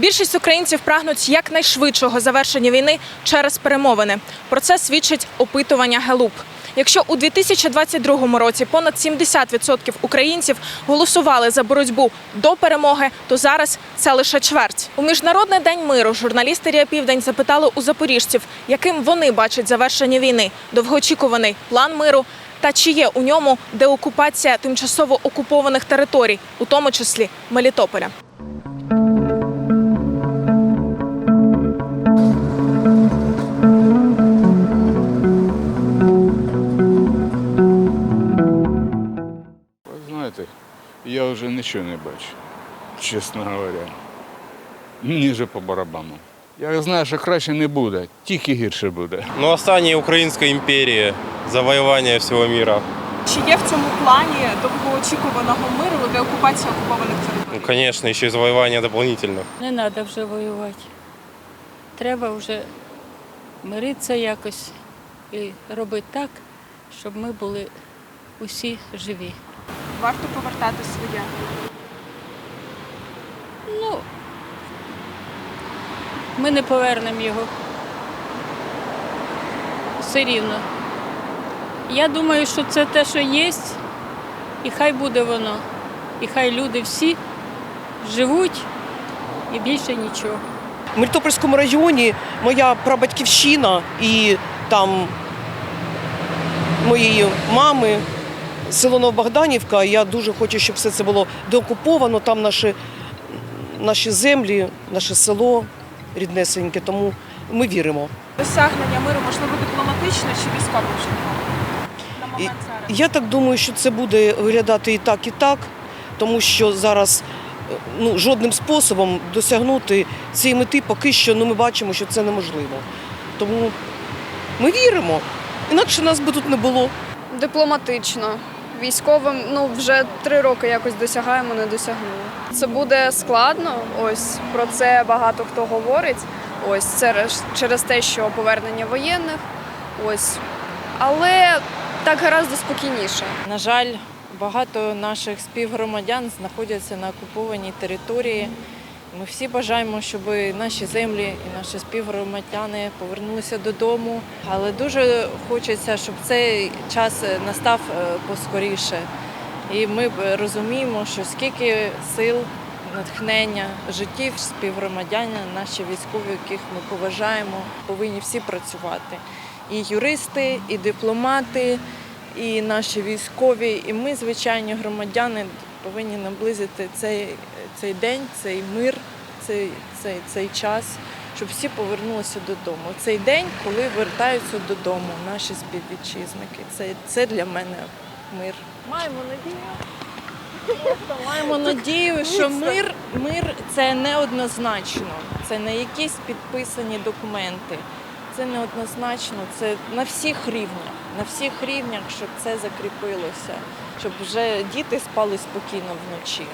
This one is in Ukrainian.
Більшість українців прагнуть якнайшвидшого завершення війни через перемовини. Про це свідчить опитування Гелуп. Якщо у 2022 році понад 70% українців голосували за боротьбу до перемоги, то зараз це лише чверть. У міжнародний день миру журналісти Рія Південь запитали у запоріжців, яким вони бачать завершення війни, довгоочікуваний план миру та чи є у ньому деокупація тимчасово окупованих територій, у тому числі Мелітополя. Ви я вже нічого не бачу, чесно говоря. Мені вже по барабану. Я знаю, що краще не буде, тільки гірше буде. Ну, останнє Української імперії, завоювання всього міра. Чи є в цьому плані довгоочікуваного миру деокупація окупованих територій? Ну, конечно, ще й завоювання дополнительно. Не треба вже воювати. Треба вже миритися якось і робити так, щоб ми були усі живі. Варто повертати своє. Ну, ми не повернемо його. Все рівно. Я думаю, що це те, що є, і хай буде воно. І хай люди всі живуть і більше нічого. В Мелітопольському районі моя прабатьківщина і там моєї мами, село Новобогданівка. Я дуже хочу, щоб все це було деокуповано. Там наші, наші землі, наше село ріднесеньке, тому ми віримо. Досягнення миру можливо дипломатично чи військовим шляхом? На момент зараз. Я так думаю, що це буде виглядати і так, і так, тому що зараз ну, жодним способом досягнути цієї мети поки що ну, ми бачимо, що це неможливо. Тому ми віримо, інакше нас би тут не було. Дипломатично. Військовим ну вже три роки якось досягаємо, не досягнули. Це буде складно. Ось про це багато хто говорить. Ось це через те, що повернення воєнних. Ось. Але так гораздо спокійніше. На жаль, багато наших співгромадян знаходяться на окупованій території. Ми всі бажаємо, щоб наші землі і наші співгромадяни повернулися додому. Але дуже хочеться, щоб цей час настав е, поскоріше. І ми розуміємо, що скільки сил, натхнення, життів співгромадянина, наші військові, яких ми поважаємо, повинні всі працювати. І юристи, і дипломати, і наші військові, і ми, звичайні громадяни, повинні наблизити цей, цей день, цей мир, цей, цей, цей час, щоб всі повернулися додому. Цей день, коли вертаються додому наші співвітчизники. Це, це для мене мир. Маємо надію. Маємо надію, що мир, мир це неоднозначно, це не якісь підписані документи. Це неоднозначно, це на всіх рівнях, на всіх рівнях, щоб це закріпилося, щоб вже діти спали спокійно вночі.